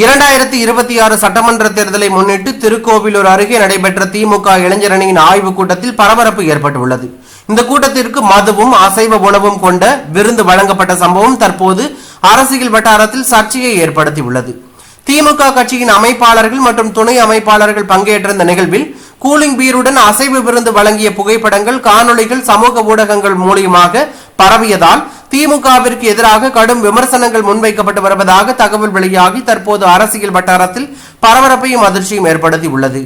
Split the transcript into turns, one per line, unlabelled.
இரண்டாயிரத்தி இருபத்தி ஆறு சட்டமன்ற தேர்தலை முன்னிட்டு திருக்கோவிலூர் அருகே நடைபெற்ற திமுக இளைஞரணியின் ஆய்வுக் கூட்டத்தில் பரபரப்பு ஏற்பட்டுள்ளது. இந்த கூட்டத்திற்கு மதுவும் அசைவ உணவும் கொண்ட விருந்து வழங்கப்பட்ட சம்பவம் தற்போது அரசியல் வட்டாரத்தில் சர்ச்சையை ஏற்படுத்தியுள்ளது. திமுக கட்சியின் அமைப்பாளர்கள் மற்றும் துணை அமைப்பாளர்கள் பங்கேற்ற இந்த நிகழ்வில் கூலிங் பீருடன் அசைவ விருந்து வழங்கிய புகைப்படங்கள் காணொளிகள் சமூக ஊடகங்கள் மூலியமாக பரவியதால் திமுகவிற்கு எதிராக கடும் விமர்சனங்கள் முன்வைக்கப்பட்டு வருவதாக தகவல் வெளியாகி தற்போது அரசியல் வட்டாரத்தில் பரபரப்பையும் அதிர்ச்சியும் ஏற்படுத்தி உள்ளது